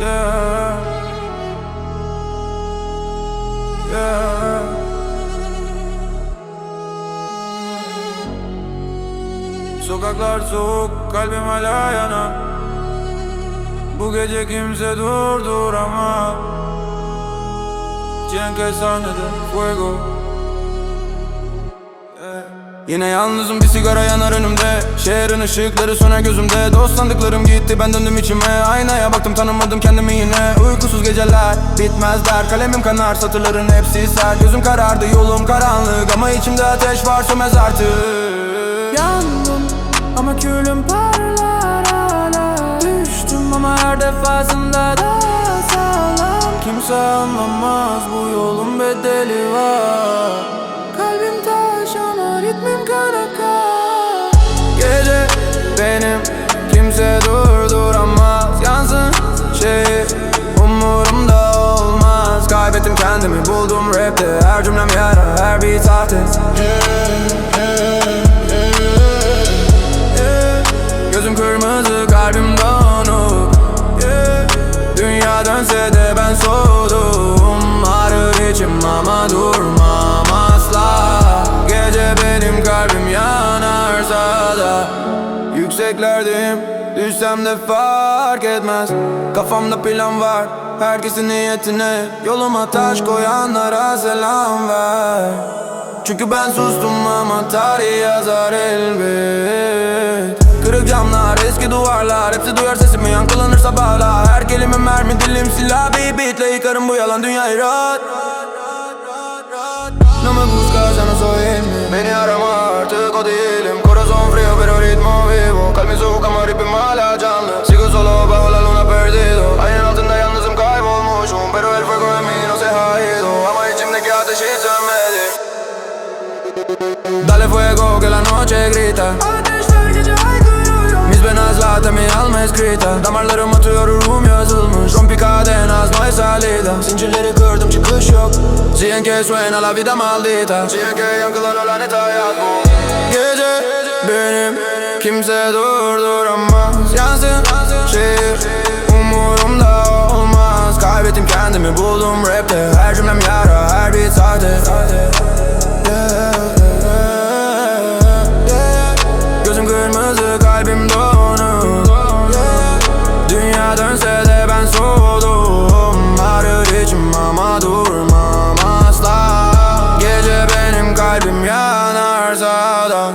Yeah. Yeah. Sokaklar soğuk, kalbim hala yana Bu gece kimse durduramaz Cenk sahnede, fuego Yine yalnızım bir sigara yanar önümde. Şehrin ışıkları söner gözümde. Dost sandıklarım gitti ben döndüm içime. Aynaya baktım tanımadım kendimi yine. Uykusuz geceler bitmezler. Kalemim kanar satırların hepsi sert. Gözüm karardı yolum karanlık. Ama içimde ateş var sönmez artık. Yandım ama külüm parlar hala. Düştüm ama her defasında da sağlam. Kimse anlamaz bu yolun bedeli var her bir. Gözüm kırmızı kalbim donuk. Dünya dönse de ben soğudum. Ağrır içim ama durmam asla. Gece benim kalbim yanarsa da Yükseklerdeyim Düşsem de fark etmez. Kafamda plan var Herkesin niyetine Yoluma taş koyanlara selam ver. Çünkü ben sustum ama tarih yazar elbet. Kırık camlar, eski duvarlar Hepsi duyar sesimi yankılanır sabahlar. Her kelime mermi, dilim silah Bir beatle yıkarım bu yalan dünyayı rahat Dale fuego que la noche grita. Ateşler gece haykırıyor Mis venas laten mi alma escrita. Damarlarım atıyor ruhum yazılmış Rompi cadenas no salida. Zincirleri kırdım çıkış yok Siguen que suena la vida maldita. Siguen que yankılanır lanet hayat bu Gece benim kimse durduramaz Yansın şehir umurumda olmaz Kaybettim kendimi buldum rapte Her cümlem yara her bir sahte yeah. Kalbim Yeah. Dünya dönse de ben soğudum. Ağrır içim ama durmam asla. Gece benim kalbim yanarsa da